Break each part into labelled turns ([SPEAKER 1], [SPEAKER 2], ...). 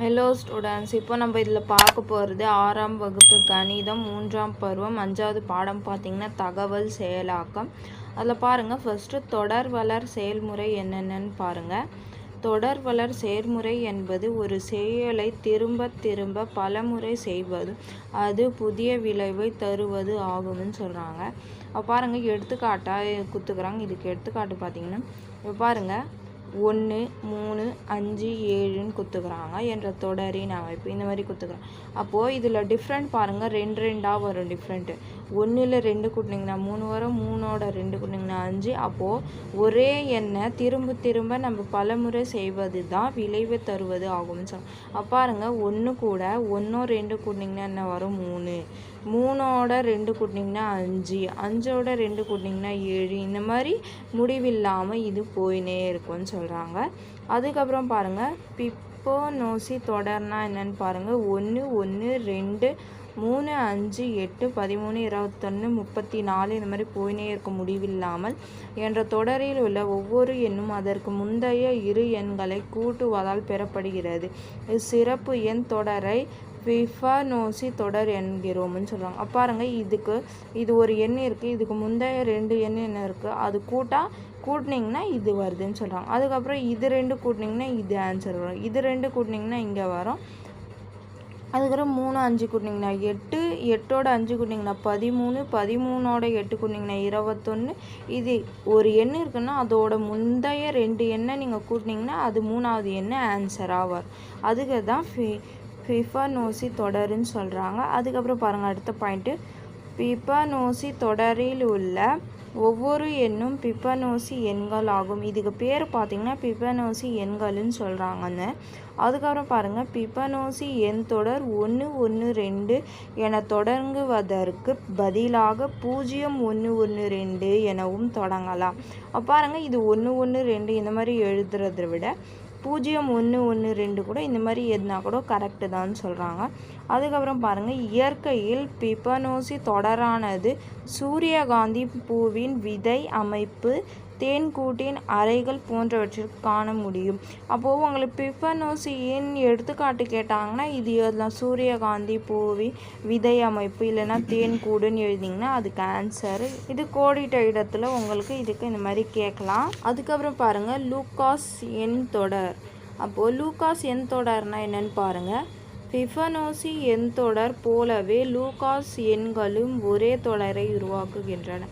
[SPEAKER 1] Hello students இப்போ நம்ம இதில் பார்க்க போகிறது ஆறாம் வகுப்பு கணிதம் மூன்றாம் பருவம் அஞ்சாவது பாடம் பார்த்திங்கன்னா தகவல் செயலாக்கம். அதில் பாருங்கள் ஃபஸ்ட்டு தொடர் வளர் செயல்முறை என்னென்னு பாருங்கள் தொடர் வளர் செயல்முறை என்பது ஒரு செயலை திரும்ப திரும்ப பலமுறை செய்வது அது புதிய விளைவை தருவது ஆகும்னு சொல்கிறாங்க அப்போ பாருங்கள் எடுத்துக்காட்டாக குத்துக்கிறாங்க. இதுக்கு எடுத்துக்காட்டு பார்த்திங்கன்னா இப்போ பாருங்கள் ஒன்று மூணு அஞ்சு ஏழுன்னு குத்துக்கிறாங்க. என்ற தொடரின் அமைப்பு இந்த மாதிரி குத்துக்கிறாங்க. அப்போது இதில் டிஃப்ரெண்ட் பாருங்கள் ரெண்டு ரெண்டாக வரும் டிஃப்ரெண்ட்டு ஒன்றில் ரெண்டு கூட்டினீங்கன்னா மூணு வரும் மூணோட ரெண்டு கூட்டினீங்கன்னா அஞ்சு. அப்போது ஒரே எண்ணை திரும்ப திரும்ப நம்ம பலமுறை செய்வது தான் விளைவு தருவது ஆகும்னு சொல்லுவோம் அப்போ பாருங்கள் ஒன்று கூட ஒன்றோ ரெண்டு கூட்டினீங்கன்னா என்ன வரும்? மூணு. மூணோட ரெண்டு கூட்டினீங்கன்னா அஞ்சு. அஞ்சோட ரெண்டு கூட்டினீங்கன்னா ஏழு. இந்த மாதிரி முடிவில்லாமல் இது போயினே இருக்கும்னு சொல்கிறாங்க அதுக்கப்புறம் பாருங்கள் பிப்போ நோசி தொடர்னா என்னன்னு பாருங்கள் ஒன்று ஒன்று ரெண்டு மூணு அஞ்சு எட்டு பதிமூணு இருபத்தொன்று முப்பத்தி நாலு இந்த மாதிரி போயினே இருக்க முடிவில்லாமல் என்ற தொடரில் உள்ள ஒவ்வொரு எண்ணும் அதற்கு முந்தைய இரு எண்களை கூட்டுவதால் பெறப்படுகிறது. சிறப்பு எண் தொடரை ஃபிஃபானோசி தொடர் என்கிறோம்னு சொல்கிறாங்க பாருங்கள் இதுக்கு இது ஒரு எண் இருக்குது இதுக்கு முந்தைய ரெண்டு எண் என்ன இருக்குது அது கூட்டா கூட்டினீங்கன்னா இது வருதுன்னு சொல்கிறாங்க அதுக்கப்புறம் இது ரெண்டு கூட்டினீங்கன்னா இது ஆன்சர் வரும். இது ரெண்டு கூட்டினீங்கன்னா இங்கே வரும். அதுக்கப்புறம் மூணு அஞ்சு கூட்டினீங்கன்னா எட்டு எட்டோட அஞ்சு கூட்டினிங்கண்ணா பதிமூணு பதிமூணோட எட்டு கூட்டினீங்கன்னா இருபத்தொன்று இது ஒரு எண் இருக்குன்னா அதோட முந்தைய ரெண்டு எண்ணை நீங்கள் கூட்டினீங்கன்னா அது மூணாவது எண்ணை ஆன்சராக வரும். அதுக்கு தான் ஃபி ஃபிஃபனோசி தொடருன்னு சொல்கிறாங்க அதுக்கப்புறம் பாருங்கள் அடுத்த பாயிண்ட்டு பிபனோசி தொடரில் உள்ள ஒவ்வொரு எண்ணும் பிப்பனோசி எண்கள் ஆகும். இதுக்கு பேர் பார்த்திங்கன்னா பிப்பனோசி எண்கள்னு சொல்கிறாங்கன்னு அதுக்கப்புறம் பாருங்கள் பிப்பனோசி எண் தொடர் ஒன்று ஒன்று ரெண்டு என தொடங்குவதற்கு பதிலாக பூஜ்ஜியம் ஒன்று ஒன்று ரெண்டு எனவும் தொடங்கலாம். பாருங்கள் இது ஒன்று ஒன்று ரெண்டு இந்த மாதிரி எழுதுறதை விட பூஜ்ஜியம் ஒன்று ஒன்று ரெண்டு கூட இந்த மாதிரி எதுனா கூட கரெக்டு தான் சொல்கிறாங்க அதுக்கப்புறம் பாருங்கள் இயற்கையில் பிபனோசி தொடரானது சூரியகாந்தி பூவின் விதை அமைப்பு தேன்கூட்டின் அறைகள் போன்றவற்றிற்கு காண முடியும். அப்போது உங்களுக்கு பிஃபனோசியின் எடுத்துக்காட்டு கேட்டாங்கன்னா இது எல்லாம் சூரியகாந்தி பூவி விதை அமைப்பு இல்லைன்னா தேன்கூடுன்னு எழுதிங்கன்னா அதுக்கு ஆன்சர் இது கோடிட்ட இடத்துல உங்களுக்கு இதுக்கு இந்த மாதிரி கேட்கலாம். அதுக்கப்புறம் பாருங்கள் லூக்காஸ் எண் தொடர். அப்போது லூக்காஸ் எண் தொடர்னா என்னன்னு பாருங்கள் பிஃபனோசி எண் தொடர் போலவே லூகாஸ் எண்களும் ஒரே தொடரை உருவாக்குகின்றன.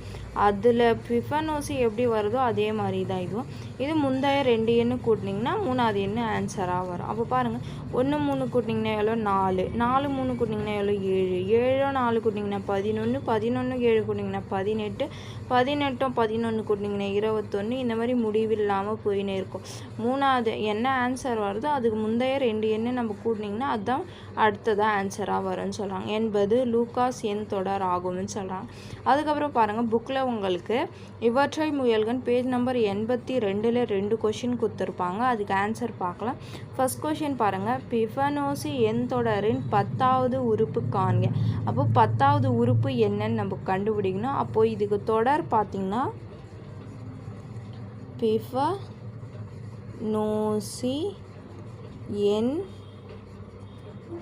[SPEAKER 1] அதில் பிஃபனோசி எப்படி வருதோ அதே மாதிரி தான் இதுவும். இது முந்தைய ரெண்டு எண்ணு கூட்டினீங்கன்னா மூணாவது எண்ணு ஆன்சராக வரும். அப்போ பாருங்கள் ஒன்று மூணு கூட்டினிங்கன்னா எவ்வளோ? நாலு. நாலு மூணு கூட்டினிங்கன்னா எவ்வளோ? ஏழு. ஏழோ நாலு கூட்டினிங்கன்னா பதினொன்று பதினொன்று ஏழு கூட்டினீங்கன்னா பதினெட்டு. பதினெட்டும் பதினொன்று கூட்டினிங்கன்னா இருபத்தொன்று இந்த மாதிரி முடிவில்லாமல் போயினே இருக்கும். மூணாவது என்ன ஆன்சர் வருதோ அதுக்கு முந்தைய ரெண்டு எண்ணு நம்ம கூட்டினிங்கன்னா அதுதான் அடுத்ததாக ஆன்சராக வரும்னு சொல்கிறாங்க என்பது லூகாஸ் எண் தொடர் ஆகும்னு சொல்கிறாங்க அதுக்கப்புறம் பாருங்கள் புக்கில் உங்களுக்கு. இவற்றை முயல்கள் பேஜ் நம்பர் எண்பத்தி ரெண்டில் ரெண்டு கொஷின் கொடுத்துருப்பாங்க. அதுக்கு ஆன்சர் பார்க்கலாம். ஃபஸ்ட் கொஷின் பாருங்கள் பிஃபனோசி எண் தொடரின் பத்தாவது உறுப்பு காண்க. அப்போ பத்தாவது உறுப்பு என்னன்னு நம்ம கண்டுபிடிக்கணும். அப்போது இதுக்கு தொடர் பார்த்திங்கன்னா பிஃப நோசி எண்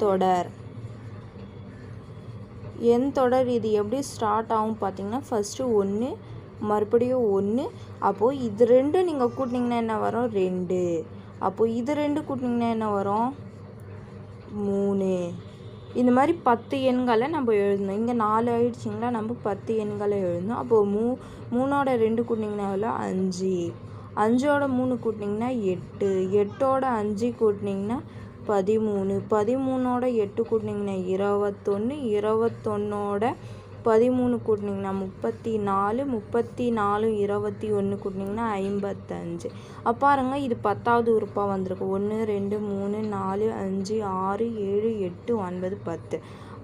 [SPEAKER 1] தொடர். என் தொடர் இது எப்படி ஸ்டார்ட் ஆகும் பார்த்தீங்கன்னா ஃபஸ்ட்டு ஒன்று மறுபடியும் ஒன்று அப்போது இது ரெண்டு நீங்கள் கூட்டினீங்கன்னா என்ன வரும்? ரெண்டு. அப்போது இது ரெண்டு கூட்டினீங்கன்னா என்ன வரும்? மூணு. இந்த மாதிரி பத்து எண்களை நம்ம எழுதணும். இங்கே நாலு ஆயிடுச்சிங்களா? நம்ம பத்து எண்களை எழுதணும். அப்போது மூ மூணோட ரெண்டு கூட்டினீங்கன்னா எவ்வளோ? அஞ்சு. அஞ்சோட மூணு கூட்டினீங்கன்னா எட்டு. எட்டோட அஞ்சு கூட்டினீங்கன்னா பதிமூணு. பதிமூணோட எட்டு கூட்டினீங்கன்னா இருபத்தொன்று இருபத்தொன்னோட பதிமூணு கூட்டினீங்கன்னா முப்பத்தி நாலு முப்பத்தி நாலு இருபத்தி ஒன்று கூட்டினீங்கன்னா ஐம்பத்தஞ்சு பாருங்க இது பத்தாவது உறுப்பாக வந்திருக்கு. ஒன்று ரெண்டு மூணு நாலு அஞ்சு ஆறு ஏழு எட்டு ஒன்பது பத்து.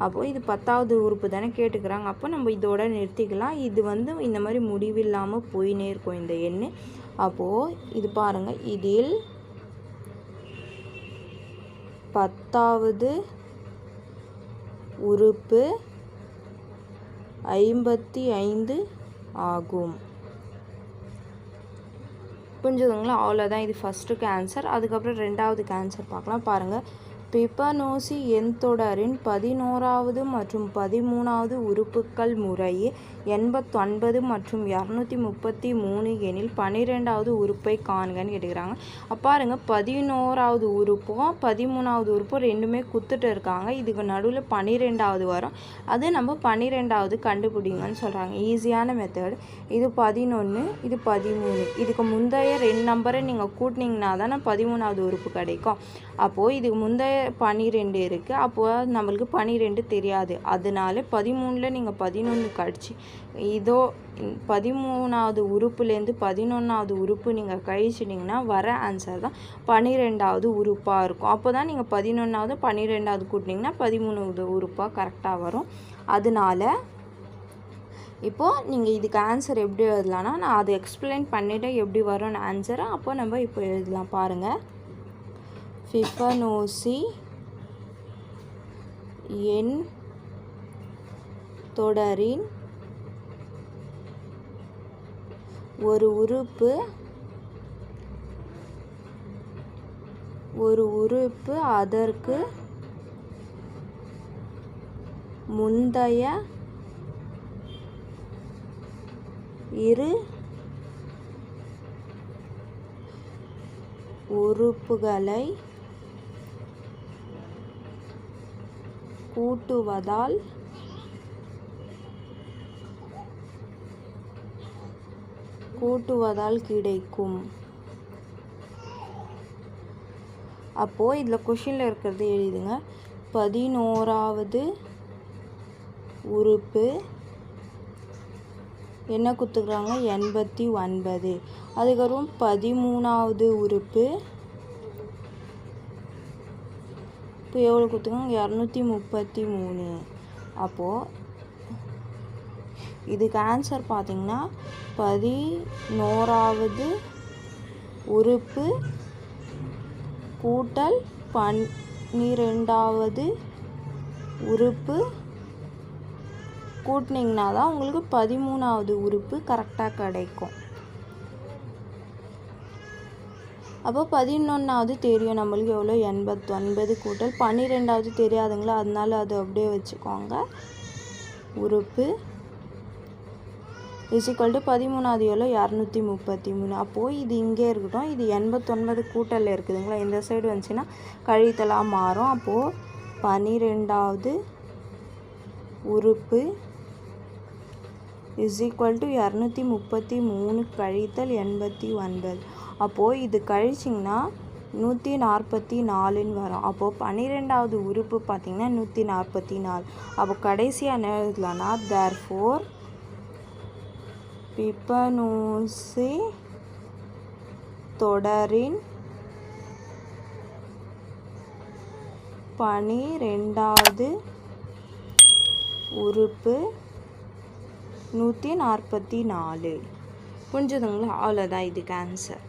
[SPEAKER 1] அப்போது இது பத்தாவது உறுப்பு தானே கேட்டுக்கிறாங்க. அப்போ நம்ம இதோட நிறுத்திக்கலாம். இது வந்து இந்த மாதிரி முடிவில்லாமல் போயினே இருக்கும் இந்த எண் அப்போது இது பாருங்கள் இதில் பத்தாவது உறுப்பு ஐம்பத்தி ஐந்து ஆகும். புரிஞ்சுதுங்களா? அவ்வளோதான் இது ஃபஸ்ட்டுக்கு ஆன்சர் அதுக்கப்புறம் ரெண்டாவதுக்கு ஆன்சர் பார்க்கலாம். பாருங்கள் பிபனோசி எண்தொடரின் பதினோராவது மற்றும் பதிமூணாவது உறுப்புக்கள் முறையே எண்பத்தொன்பது மற்றும் இரநூத்தி முப்பத்தி மூணு எனில் பன்னிரெண்டாவது உறுப்பை காண்கன்னு கேட்டுக்கிறாங்க. பாருங்கள் பதினோராவது உறுப்பும் பதிமூணாவது உறுப்பும் ரெண்டுமே குத்துட்டு இருக்காங்க. இதுக்கு நடுவில் பன்னிரெண்டாவது வரும். அது நம்ம பன்னிரெண்டாவது கண்டுபிடிங்கன்னு சொல்கிறாங்க ஈஸியான மெத்தடு இது பதினொன்று இது பதிமூணு. இதுக்கு முந்தைய ரெண்டு நம்பரை நீங்கள் கூட்டினீங்கன்னா தானே பதிமூணாவது உறுப்பு கிடைக்கும். அப்போது இதுக்கு முந்தைய பன்னிரெண்டு இருக்குது அப்போது நம்மளுக்கு பன்னிரெண்டு தெரியாது. அதனால பதிமூணில் நீங்கள் பதினொன்று கழிச்சு இதோ பதிமூணாவது உறுப்புலேருந்து பதினொன்றாவது உறுப்பு நீங்கள் கழிச்சிட்டிங்கன்னா வர ஆன்சர் தான் பன்னிரெண்டாவது உறுப்பாக இருக்கும். அப்போ தான் நீங்கள் பதினொன்றாவது பன்னிரெண்டாவது கூட்டினீங்கன்னா பதிமூணாவது உறுப்பாக கரெக்டாக வரும். அதனால இப்போது நீங்கள் இதுக்கு ஆன்சர் எப்படி எழுதலாம்னா நான் அதை எக்ஸ்பிளைன் பண்ணிவிட்டு எப்படி வரும்னு ஆன்சரை அப்போ நம்ம இப்போ எழுதலாம். பாருங்கள் ஃபிஃபனோசி எண் தொடரின் ஒரு உறுப்பு ஒரு உறுப்பு அதற்கு முந்தைய இரு உறுப்புகளை கூட்டுவதால் கூட்டுவதால் கிடைக்கும். அப்போது இதில் கொஷினில் இருக்கிறது எழுதுங்க. பதினோராவது உறுப்பு என்ன கொடுத்துக்கிறாங்க எண்பத்தி ஒன்பது. அதுக்கப்புறம் பதிமூணாவது உறுப்பு இப்போ எவ்வளோ கொடுத்துருக்காங்க இரநூத்தி முப்பத்தி மூணு அப்போது இதுக்கு ஆன்சர் பார்த்தீங்கன்னா பதினோராவது உறுப்பு கூட்டல் பன்னிரெண்டாவது உறுப்பு கூட்டினீங்கன்னா தான் உங்களுக்கு பதிமூணாவது உறுப்பு கரெக்டாக கிடைக்கும். அப்போ பதினொன்றாவது தெரியும் நம்மளுக்கு எவ்வளோ? எண்பத்தொன்பது கூட்டல் பன்னிரெண்டாவது தெரியாதுங்களா? அதனால அதை அப்படியே வச்சுக்கோங்க. உறுப்பு. இசிக்கல் டு பதிமூணாவது எவ்வளோ? இரநூத்தி முப்பத்தி மூணு. அப்போது இது இங்கே இருக்கட்டும். இது எண்பத்தொன்பது கூட்டலில் இருக்குதுங்களா? இந்த சைடு வந்துச்சுன்னா கழித்தலாக மாறும். அப்போது பன்னிரெண்டாவது உறுப்பு. இஸ் ஈக்குவல் டு இரநூத்தி முப்பத்தி மூணு கழித்தல் எண்பத்தி ஒன்பது. அப்போது இது கழிச்சிங்கன்னா நூற்றி நாற்பத்தி நாலுன்னு வரும். அப்போது பன்னிரெண்டாவது உறுப்பு பார்த்திங்கன்னா நூற்றி நாற்பத்தி நாலு. அப்போ கடைசியாக என்ன எழுதலாம்னா தேர் ஃபோர் பிப்பனூசி தொடரின் பனிரெண்டாவது உறுப்பு நூற்றி நாற்பத்தி நாலு. புரிஞ்சுதுங்களா? அவ்வளோதான் இதுக்கு ஆன்சர்